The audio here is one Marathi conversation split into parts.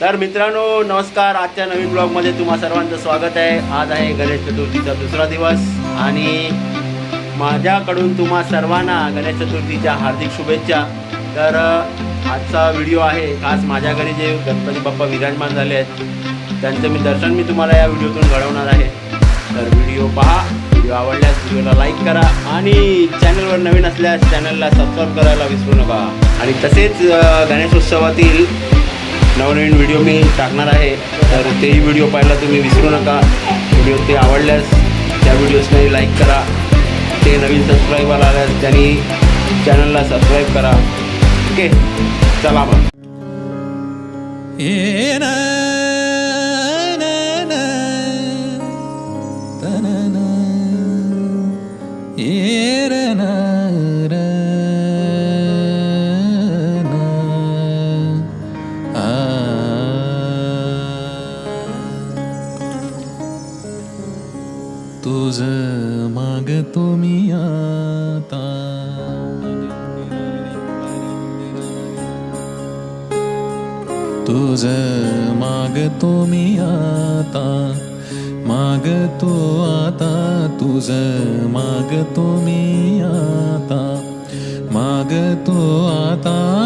तर मित्रांनो नमस्कार. आजच्या नवीन ब्लॉगमध्ये तुम्हा सर्वांचं स्वागत आहे. आज आहे गणेश चतुर्थीचा दुसरा दिवस आणि माझ्याकडून तुम्हा सर्वांना गणेश चतुर्थीच्या हार्दिक शुभेच्छा. तर आजचा व्हिडिओ आहे. खास माझ्या घरी जे गणपती बाप्पा विराजमान झाले आहेत त्यांचं मी दर्शन मी तुम्हाला या व्हिडिओतून घडवणार आहे. तर व्हिडिओ पहा. व्हिडिओ आवडल्यास व्हिडिओला लाईक करा आणि चॅनलवर नवीन असल्यास चॅनलला सबस्क्राईब करायला विसरू नका. आणि तसेच गणेशोत्सवातील नवनवीन व्हिडिओ मी टाकणार आहे. तर तेही व्हिडिओ पाहायला तुम्ही विसरू नका. व्हिडिओ ते आवडल्यास त्या व्हिडिओजने लाईक करा. ते नवीन सबस्क्राईबर आल्यास त्यांनी चॅनलला सबस्क्राईब करा. ओके चला मग. ए ना, तुझ मागतो मी आता. तुझ मागतो मी आता. मागतो आता. तुझ मागतो मी आता. मागतो आता.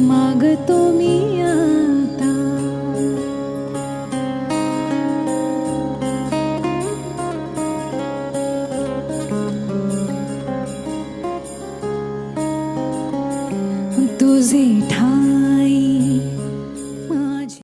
मागतो मी आता. तुझे ठाण